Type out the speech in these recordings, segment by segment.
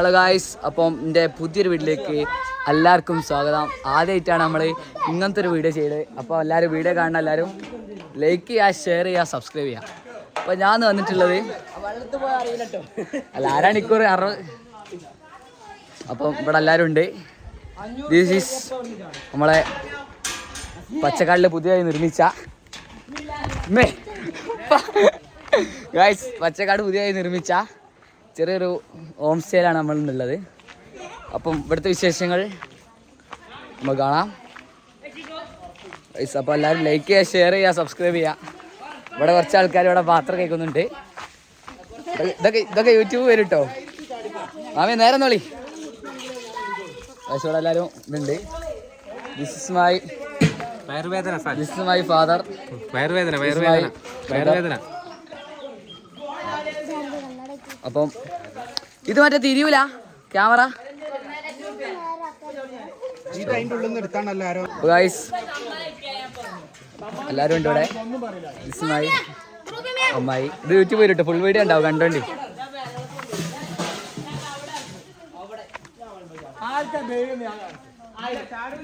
Hello guys അപ്പം എന്റെ പുതിയൊരു വീട്ടിലേക്ക് എല്ലാവർക്കും സ്വാഗതം. ആദ്യമായിട്ടാണ് നമ്മൾ ഇങ്ങനത്തെ ഒരു വീഡിയോ ചെയ്തത് അപ്പോൾ എല്ലാവരും വീഡിയോ കാണുന്ന എല്ലാവരും ലൈക്ക് ചെയ്യുക ഷെയർ ചെയ്യുക സബ്സ്ക്രൈബ് ചെയ്യുക. അപ്പോൾ ഞാൻ വന്നിട്ടുള്ളത് അല്ല ആരാണിക്കൂർ അറു അപ്പം ഇവിടെ എല്ലാവരും ഉണ്ട്. ദിസ് ഈസ് നമ്മളെ പച്ചക്കാടിൽ പുതിയതായി നിർമ്മിച്ച ഗായ്സ് പച്ചക്കാട് പുതിയതായി നിർമ്മിച്ച ചെറിയൊരു ഹോം സ്റ്റേയിലാണ് നമ്മൾ ഉള്ളത് അപ്പം ഇവിടുത്തെ വിശേഷങ്ങൾ നമുക്ക് കാണാം. അപ്പോൾ എല്ലാവരും ലൈക്ക് ചെയ്യുക ഷെയർ ചെയ്യുക സബ്സ്ക്രൈബ് ചെയ്യുക. ഇവിടെ കുറച്ച് ആൾക്കാർ ഇവിടെ പാത്രം കേൾക്കുന്നുണ്ട് ഇതൊക്കെ ഇതൊക്കെ യൂട്യൂബ് വരും കേട്ടോ മാമി നേരെ നോളി ഇവിടെ എല്ലാവരും ഇതുണ്ട്. ദിസ് ഇസ് മൈ വയറുവേദന ദിസ് ഇസ് മൈ ഫാദർ വയറുവേദന വയറുവേദന വയറുവേദന. അപ്പം ഇത് മറ്റേ തിരിയൂല ക്യാമറ. ഗൈസ് എല്ലാരും ഉണ്ട് ഇവിടെ? ഇസ്മായി അമ്മായി. ഇത് യൂട്യൂബ് വരും ഫുൾ വീഡിയോ ഉണ്ടാവും കണ്ടോണ്ടി.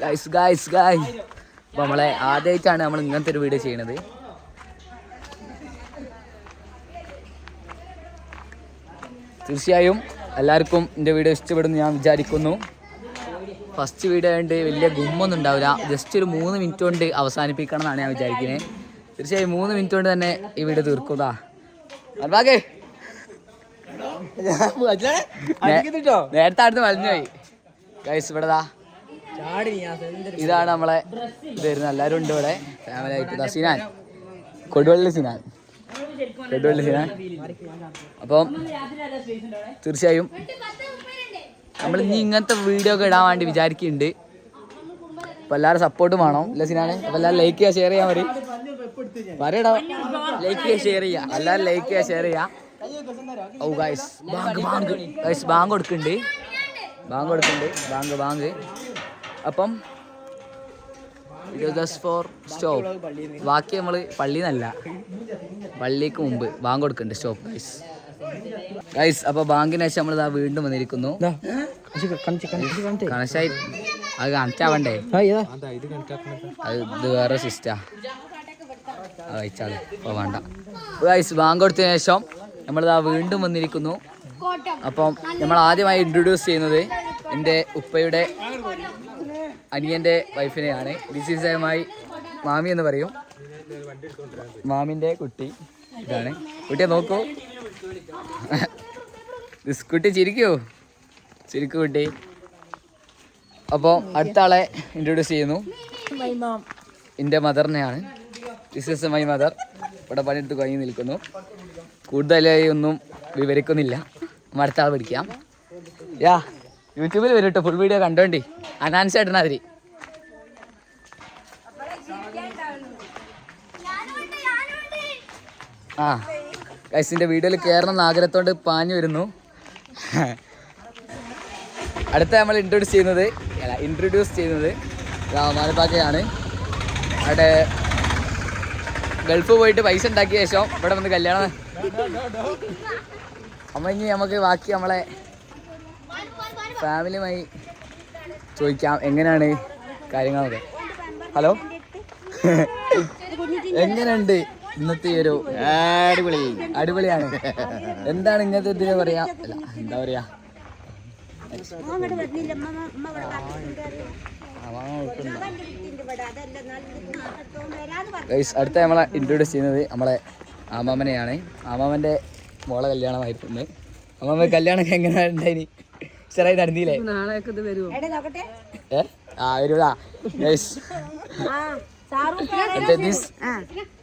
ഗൈസ് ഗൈസ് ഗൈസ് നമ്മളെ ആദ്യമായിട്ടാണ് നമ്മൾ ഇങ്ങനത്തെ ഒരു വീഡിയോ ചെയ്യണത്. തീർച്ചയായും എല്ലാവർക്കും എന്റെ വീഡിയോ ഇഷ്ടപ്പെടുന്നു ഞാൻ വിചാരിക്കുന്നു. ഫസ്റ്റ് വീഡിയോ ആയതുകൊണ്ട് വലിയ ഗുമ്മൊന്നും ഉണ്ടാവില്ല. ജസ്റ്റ് ഒരു മൂന്ന് മിനിറ്റ് കൊണ്ട് അവസാനിപ്പിക്കണം എന്നാണ് ഞാൻ വിചാരിക്കുന്നത് തീർച്ചയായും മൂന്ന് മിനിറ്റ് കൊണ്ട് തന്നെ ഈ വീഡിയോ തീർക്കുന്നതാ അൽബാഗേ. നേരത്തെ അടുത്ത് വളഞ്ഞു പോയി. ഗൈസ് ഇവിടെ ദാ. ഇതാണ് നമ്മളെ വരുന്ന വരുന്നത്. എല്ലാവരും ഉണ്ട് ഇവിടെ. ഫാമിലി ആയിട്ട് സിനാൻ. കൊടുവള്ളി സിനാൻ. അപ്പം തീർച്ചയായും നമ്മൾ ഇനി ഇങ്ങനത്തെ വീഡിയോ ഒക്കെ ഇടാൻ വേണ്ടി വിചാരിക്കുന്നുണ്ട്. അപ്പൊ എല്ലാവരും സപ്പോർട്ടും വേണം ഇല്ല സിനാണ് അപ്പൊ എല്ലാവരും ലൈക്ക് ചെയ്യുക ഷെയർ ചെയ്യാൻ പറയും. വരടാ ലൈക്ക് ചെയ്യുക ഷെയർ ചെയ്യുക എല്ലാവരും ലൈക്ക് ചെയ്യുക ഷെയർ ചെയ്യുക ഓ guys bank bank guys bank കൊടുക്കുന്നുണ്ട്. ബാങ്ക് കൊടുക്കുന്നുണ്ട്. ബാങ്ക് ബാങ്ക് അപ്പം ജസ്റ്റ് ഫോർ സ്റ്റോപ്പ് ബാക്കി നമ്മൾ പള്ളിയിൽ നിന്നല്ല പള്ളിക്ക് മുമ്പ് ബാങ്ക് കൊടുക്കുന്നുണ്ട് സ്റ്റോപ്പ് ഗൈസ് ഗൈസ് അപ്പൊ ബാങ്കിന് ശേഷം നമ്മൾ ഇതാ വീണ്ടും വന്നിരിക്കുന്നു. കണശായി അത് കണക്റ്റാവണ്ടേ അത് ഇത് വേറെ സിസ്റ്റാ വേണ്ട. ഗൈസ് ബാങ്ക് കൊടുത്തതിന് ശേഷം നമ്മളിതാ വീണ്ടും വന്നിരിക്കുന്നു. അപ്പം നമ്മൾ ആദ്യമായി ഇൻട്രൊഡ്യൂസ് ചെയ്യുന്നത് എന്റെ ഉപ്പയുടെ അനിയന്റെ വൈഫിനെയാണ്. മൈ മാമി എന്ന് പറയും. മാമിന്റെ കുട്ടി ഇതാണ്. കുട്ടിയെ നോക്കൂ. കുട്ടി ചിരിക്കൂ. ചിരിക്കൂ കുട്ടി. അപ്പോൾ അടുത്ത ആളെ ഇൻട്രൊഡ്യൂസ് ചെയ്യുന്നു എന്റെ മദറിനെയാണ് ദിസ് ഇസ് മൈ മദർ ഇവിടെ പണിയെടുത്ത് കഴിഞ്ഞ് നിൽക്കുന്നു. കൂടുതലായി ഒന്നും വിവരിക്കുന്നില്ല. അടുത്ത ആൾ പിടിക്കാം യാ യൂട്യൂബിൽ വരും കേട്ടോ ഫുൾ വീഡിയോ കണ്ടോണ്ടി. അനാൻസ് അതിരി ആ ഗൈസിന്റെ വീഡിയോയിൽ കയറണം എന്ന് ആഗ്രഹത്തോണ്ട് പാഞ്ഞു വരുന്നു. അടുത്ത നമ്മൾ ഇൻട്രൊഡ്യൂസ് ചെയ്യുന്നത് അല്ല ഇൻട്രൊഡ്യൂസ് ചെയ്യുന്നത് മാലപ്പാക്കയാണ് അവിടെ ഗൾഫ് പോയിട്ട് പൈസ ഉണ്ടാക്കിയ ശേഷം ഇവിടെ വന്ന് കല്യാണം അമ്മ ഇനി നമുക്ക് ബാക്കി നമ്മളെ ഫാമിലിയുമായി ചോദിക്കാം എങ്ങനെയാണ് കാര്യങ്ങളൊക്കെ? ഹലോ? എങ്ങനെയുണ്ട് ഇന്നത്തെ ഒരു അടിപൊളി അടിപൊളിയാണ്. എന്താണ് ഇങ്ങനത്തെ ഇതിനെ പറയാ? അല്ല എന്താ പറയാ? അടുത്ത നമ്മളെ ഇൻട്രൊഡ്യൂസ് ചെയ്യുന്നത് നമ്മളെ ആമാമനെയാണ്. ആമാമന്റെ മോളെ കല്യാണമായിട്ടുണ്ട് അമ്മാമ്മ കല്യാണം എങ്ങനെയാണ് ഉണ്ടായിനി? ചെറിയ നടന്നില്ലേ ആ വരുവാ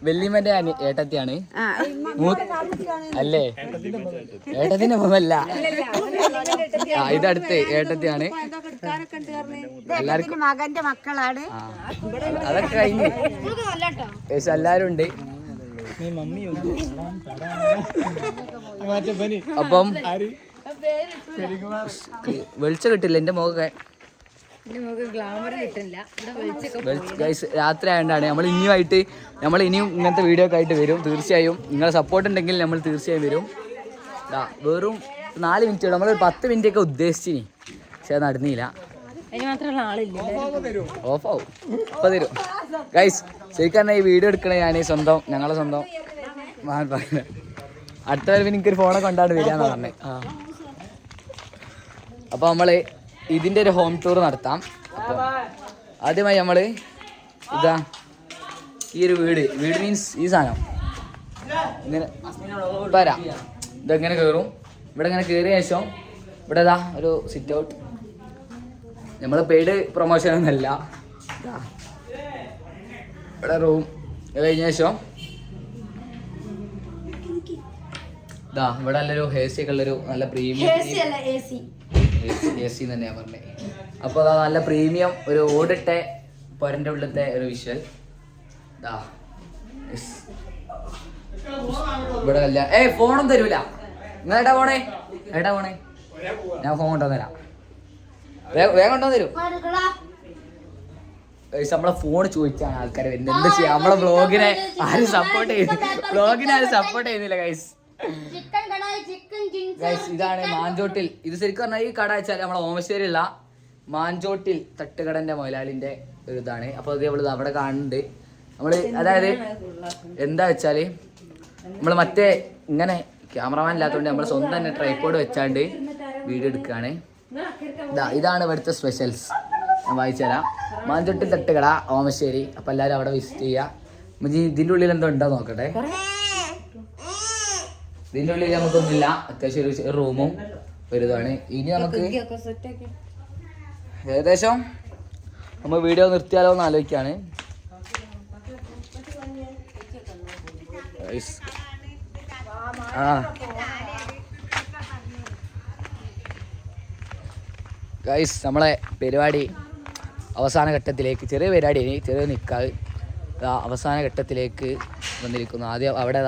വെല്ലിമന്റെ ഏട്ടത്തിയാണ്. അല്ലേ? ഏട്ടത്തിന്റെ മുഖമല്ല. ആ ഇതടുത്ത് ഏട്ടത്തിയാണ്. എല്ലാവർക്കും മകന്റെ മക്കളാണ്. അതൊക്കെ കഴിഞ്ഞു. യേശു എല്ലാരും ഉണ്ട്. അപ്പം വെളിച്ചം കിട്ടില്ല എന്റെ മുഖമൊക്കെ രാത്രി ആയതുകൊണ്ടാണ് നമ്മൾ ഇനിയുമായിട്ട് നമ്മൾ ഇനിയും ഇങ്ങനത്തെ വീഡിയോ ഒക്കെ ആയിട്ട് വരും. തീർച്ചയായും നിങ്ങളെ സപ്പോർട്ട് ഉണ്ടെങ്കിൽ നമ്മൾ തീർച്ചയായും വരും. വെറും നാല് മിനിറ്റ് നമ്മൾ പത്ത് മിനിറ്റ് ഒക്കെ ഉദ്ദേശിച്ചിനി. പക്ഷെ അത് നടന്നില്ല. ഓഫ് ആവും. ഇപ്പൊ തരും. ഗൈസ് ശരിക്കും ഈ വീഡിയോ എടുക്കണേ ഞാൻ സ്വന്തം ഞങ്ങളെ സ്വന്തം. അടുത്ത വരവ് എനിക്കൊരു ഫോണൊക്കെ ഉണ്ടാണ്ട് വരിക എന്ന് പറഞ്ഞത് ആ. അപ്പോൾ നമ്മൾ ഇതിന്റെ ഒരു ഹോം ടൂർ നടത്താം. ആദ്യമായി നമ്മൾ ഇതാ ഈ ഒരു വീട്. വീട് മീൻസ് ഈ സാധനം. വരാം. ഇതെങ്ങനെ കയറും ഇവിടെ ഇങ്ങനെ കയറിയ ശേഷം ഇവിടെ ഇതാ ഒരു സിറ്റ് ഔട്ട് നമ്മൾ പെയ്ഡ് പ്രൊമോഷൻ ഒന്നല്ല. ഇവിടെ റൂം കഴിഞ്ഞ ശേഷം ഇതാ ഇവിടെ നല്ലൊരു എ സി ഒക്കെ ഉള്ളൊരു നല്ല പ്രീമിയം എ സി തന്നെയാ പറഞ്ഞത് അപ്പോൾ അതാ നല്ല പ്രീമിയം ഒരു ഓടിട്ട പൊരന്റെ ഉള്ളിലത്തെ ഒരു വിഷ്വൽ. ഇവിടെ അല്ല. ഏ ഫോണും തരൂല. നിങ്ങൾ ഏട്ടാ പോണേ? ഏട്ടാ പോണേ? ഞാൻ ഫോൺ കൊണ്ടുവന്നരാം വേഗം വേഗം കൊണ്ടുവന്ന് തരൂ. നമ്മളെ ഫോൺ ചോദിച്ചാണ് ആൾക്കാർ വരുന്നത്. എന്താ ചെയ്യാ? നമ്മളെ ബ്ലോഗിനെ ആരും സപ്പോർട്ട് ചെയ്യുന്നു ബ്ലോഗിനെ ആരും സപ്പോർട്ട് ചെയ്യുന്നില്ല ഗൈസ് ഗൈസ് ഇതാണ് മാഞ്ചോട്ടിൽ. ഇത് ശരിക്കും പറഞ്ഞാൽ ഈ കട വെച്ചാൽ നമ്മളെ ഓമശ്ശേരിയുള്ള മാഞ്ചോട്ടിൽ തട്ടുകടന്റെ മൊയലാളിന്റെ ഒരു ഇതാണ്. അപ്പൊ അത് നമ്മൾ അവിടെ കാണുന്നുണ്ട്. നമ്മൾ അതായത് എന്താ വെച്ചാൽ നമ്മൾ മറ്റേ ഇങ്ങനെ ക്യാമറമാൻ ഇല്ലാത്തതുകൊണ്ട് നമ്മൾ സ്വന്തം തന്നെ ട്രൈപ്പോഡ് വെച്ചാണ്ട് വീഡിയോ എടുക്കുകയാണ് ഇതാ ഇതാണ് ഇവിടുത്തെ സ്പെഷ്യൽസ് ഞാൻ വായിച്ചു തരാം. മാഞ്ചോട്ടിൽ തട്ടുകട ഓമശ്ശേരി. അപ്പൊ എല്ലാരും അവിടെ വിസിറ്റ് ചെയ്യുക ഇതിന്റെ ഇതിന്റെ ഉള്ളിൽ എന്തോ ഉണ്ടോ നോക്കട്ടെ. ഇതിന്റെ ഉള്ളിൽ നമുക്കൊന്നുമില്ല. അത്യാവശ്യം ഒരു റൂമും ഒരു ഇതാണ് ഇനി നമുക്ക് ഏകദേശം നമ്മൾ വീഡിയോ നിർത്തിയാലോ എന്ന് ആലോചിക്കുകയാണ് Guys. ആ. ഗൈസ് നമ്മളെ പരിപാടി അവസാന ഘട്ടത്തിലേക്ക് ചെറിയ പരിപാടി ചെറിയ നിൽക്കാതെ അവസാന ഘട്ടത്തിലേക്ക് വന്നിരിക്കുന്നു. ആദ്യം അവിടെ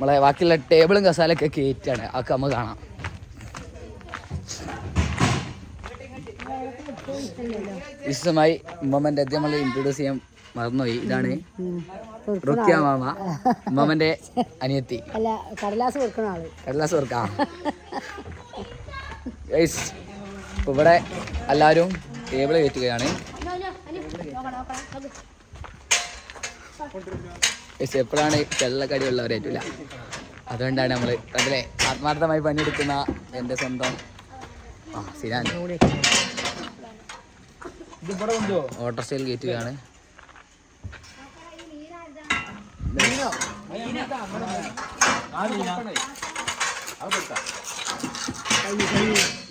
നമ്മളെ ബാക്കിയുള്ള ടേബിളും കസാലൊക്കെ കയറ്റാണ് അതൊക്കെ നമ്മൾ കാണാം. വിശദമായി ഉമ്മമ്മന്റെ ആദ്യം നമ്മൾ ഇൻട്രൊഡ്യൂസ് ചെയ്യാൻ മറന്നുപോയി. ഇതാണ് റുക്കിയ മാമ ഉമ്മമ്മന്റെ അനിയത്തി. കടലാസ് കടലാസ് വർക്കാ ഇപ്പൊ ഇവിടെ എല്ലാവരും ടേബിൾ കയറ്റുകയാണ്. ഗൈസ് എപ്പോഴാണ് വെള്ളക്കടി ഉള്ളവരായിട്ടില്ല അതുകൊണ്ടാണ് നമ്മൾ അതിലെ ആത്മാർത്ഥമായി പണിയെടുക്കുന്ന എന്റെ സ്വന്തം ആ സിനാൻ. ഓട്ടോസ്റ്റയിൽ കയറ്റുകയാണ്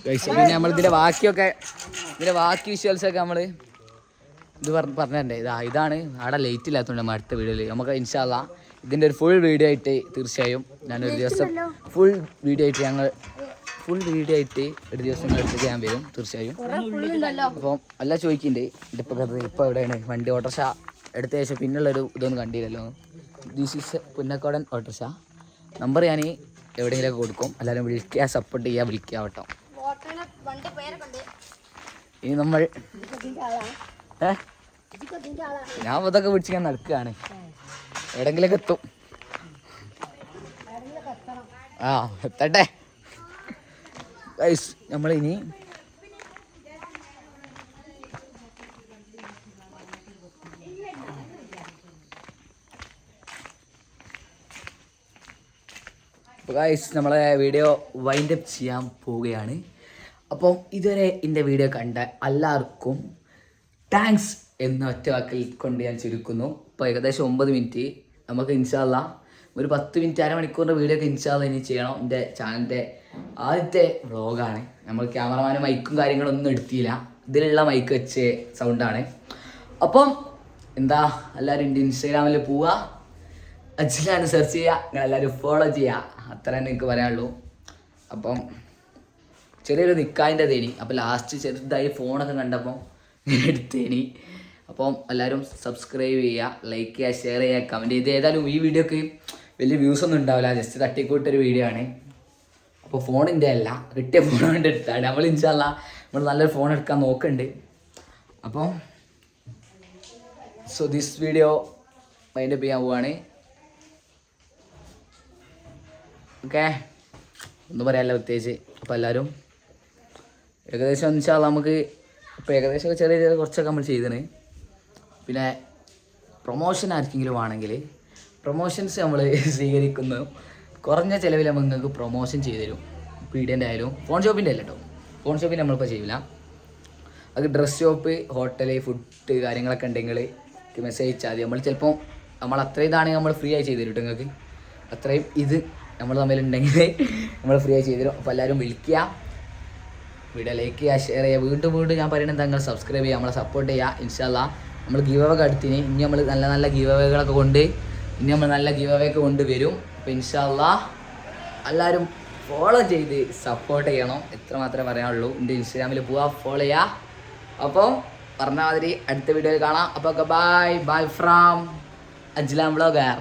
പിന്നെ നമ്മൾ ഇതിന്റെ ബാക്കിയൊക്കെ ഇതിന്റെ ബാക്കി വിഷ്വൽസ് ഒക്കെ നമ്മൾ ഇത് പറഞ്ഞ് പറഞ്ഞേ ഇതാ ഇതാണ് അവിടെ ലേറ്റ് ഇല്ലാത്തതുകൊണ്ട് നമ്മൾ അടുത്ത വീഡിയോയിൽ നമുക്ക് ഇൻഷാല്ല ഇതിന്റെ ഒരു ഫുൾ വീഡിയോ ആയിട്ട് തീർച്ചയായും ഞാനൊരു ദിവസം ഫുൾ വീഡിയോ ആയിട്ട് ഞങ്ങൾ ഫുൾ വീഡിയോ ആയിട്ട് ഒരു ദിവസം എടുത്ത് ചെയ്യാൻ വരും തീർച്ചയായും. അപ്പം അല്ല ചോദിക്കണ്ടേ ഇതിപ്പോൾ കഥ ഇപ്പോൾ എവിടെയാണ്? വണ്ടി ഓട്ടർഷ എടുത്ത ശേഷം പിന്നുള്ളൊരു ഇതൊന്നും കണ്ടില്ലല്ലോ. ദിസ് ഇസ് പുന്നക്കോടൻ ഓട്ടർഷ നമ്പർ ഞാൻ എവിടെയെങ്കിലൊക്കെ കൊടുക്കും. എല്ലാവരും വിളിക്കുക സപ്പോർട്ട് ചെയ്യുക വിളിക്കുക കേട്ടോ. ഇനി നമ്മൾ ഏ? ഞാൻ ഇതൊക്കെ പിടിച്ച് ഞാൻ നടക്കുകയാണ്. എവിടെങ്കിലൊക്കെ എത്തും. ആ എത്തട്ടെ. നമ്മളിനി ഗൈസ് നമ്മളെ വീഡിയോ വൈൻഡ് അപ്പ് ചെയ്യാൻ പോവുകയാണ്. അപ്പം ഇതുവരെ എന്റെ വീഡിയോ കണ്ട എല്ലാവർക്കും താങ്ക്സ് എന്ന ഒറ്റ വാക്കിൽ കൊണ്ട് ഞാൻ ചുരുക്കുന്നു. ഇപ്പോൾ ഏകദേശം ഒമ്പത് മിനിറ്റ്. നമുക്ക് ഇൻഷാല്ല ഒരു പത്ത് മിനിറ്റ് അരമണിക്കൂറിന്റെ വീഡിയോ ഒക്കെ ഇൻഷാല്ല ഇനി ചെയ്യണം. എന്റെ ചാനലിന്റെ ആദ്യത്തെ വ്ളോഗാണ് നമ്മൾ ക്യാമറമാനും മൈക്കും കാര്യങ്ങളൊന്നും എടുത്തില്ല. ഇതിലുള്ള മൈക്ക് വെച്ച് സൗണ്ടാണ്. അപ്പം എന്താ എല്ലാവരും എന്റെ ഇൻസ്റ്റാഗ്രാമിൽ പോവുക. അച്ഛനാണ് സെർച്ച് ചെയ്യുക. നിങ്ങൾ എല്ലാവരും ഫോളോ ചെയ്യുക. അത്ര തന്നെ എനിക്ക് പറയാനുള്ളൂ. അപ്പം ചെറിയൊരു നിക്കാതിന്റെ തേനി. അപ്പോൾ ലാസ്റ്റ് ചെറുതായി ഫോണൊക്കെ കണ്ടപ്പോൾ എടുത്തേനി. അപ്പം എല്ലാവരും സബ്സ്ക്രൈബ് ചെയ്യുക ലൈക്ക് ചെയ്യുക ഷെയർ ചെയ്യുക കമന്റ് ചെയ്ത് ഏതായാലും ഈ വീഡിയോക്ക് വലിയ വ്യൂസ് ഒന്നും ഉണ്ടാവില്ല. ജസ്റ്റ് തട്ടിക്കൂട്ടൊരു വീഡിയോ ആണ്. അപ്പോൾ ഫോണിന്റെ അല്ല കിട്ടിയ ഫോൺ കൊണ്ട് എടുത്താണ് നമ്മൾ ഇൻഷാല്ല നമ്മൾ നല്ലൊരു ഫോൺ എടുക്കാൻ നോക്കുന്നുണ്ട്. അപ്പോൾ സോ ദിസ് വീഡിയോ മൈൻഡപ്പ് ചെയ്യാൻ പോവാണ്. ഓക്കെ ഒന്നും പറയാനില്ല പ്രത്യേകിച്ച്. അപ്പോൾ എല്ലാവരും ഏകദേശം വെച്ചാൽ നമുക്ക് ഇപ്പോൾ ഏകദേശം ചെറിയ ചെറിയ കുറച്ചൊക്കെ നമ്മൾ ചെയ്തത് പിന്നെ പ്രൊമോഷൻ ആർക്കെങ്കിലും ആണെങ്കിൽ പ്രൊമോഷൻസ് നമ്മൾ സ്വീകരിക്കുന്നു. കുറഞ്ഞ ചിലവിൽ നിങ്ങൾക്ക് പ്രൊമോഷൻ ചെയ്തു തരും. പീഡിയന്റെ ആയാലും ഫോൺ ഷോപ്പിന്റെ അല്ല കേട്ടോ ഫോൺ ഷോപ്പിന്റെ നമ്മളിപ്പോൾ ചെയ്യില്ല അത് ഡ്രസ് ഷോപ്പ് ഹോട്ടൽ ഫുഡ് കാര്യങ്ങളൊക്കെ ഉണ്ടെങ്കിൽ മെസ്സേജ് അയച്ചാൽ മതി. നമ്മൾ ചിലപ്പോൾ നമ്മൾ അത്ര ഇതാണെങ്കിൽ നമ്മൾ ഫ്രീ ആയി ചെയ്തു തരും നിങ്ങൾക്ക്. അത്രയും ഇത് നമ്മൾ തമ്മിലുണ്ടെങ്കിൽ നമ്മൾ ഫ്രീ ആയി ചെയ്തു തരും. അപ്പോൾ എല്ലാവരും വിളിക്കുക. വീഡിയോ ലൈക്ക് ചെയ്യുക ഷെയർ ചെയ്യുക. വീണ്ടും വീണ്ടും ഞാൻ പറയുന്നത് നിങ്ങൾ സബ്സ്ക്രൈബ് ചെയ്യുക നമ്മളെ സപ്പോർട്ട് ചെയ്യുക. ഇൻഷാല്ല നമ്മൾ ഗീവ് അവ അടുത്തിന് ഇനി നമ്മൾ നല്ല നല്ല ഗീവ് അവകളൊക്കെ കൊണ്ട് ഇനി നമ്മൾ നല്ല ഗീവ് അവയൊക്കെ കൊണ്ട് വരും. അപ്പോൾ ഇൻഷാല്ല എല്ലാവരും ഫോളോ ചെയ്ത് സപ്പോർട്ട് ചെയ്യണം. എത്ര മാത്രമേ പറയാനുള്ളൂ. എന്റെ ഇൻസ്റ്റാഗ്രാമിൽ പോവാ ഫോളോ ചെയ്യുക അപ്പോൾ പറഞ്ഞ മാതിരി അടുത്ത വീഡിയോയിൽ കാണാം. അപ്പോൾ bye bye from Ajlam blogger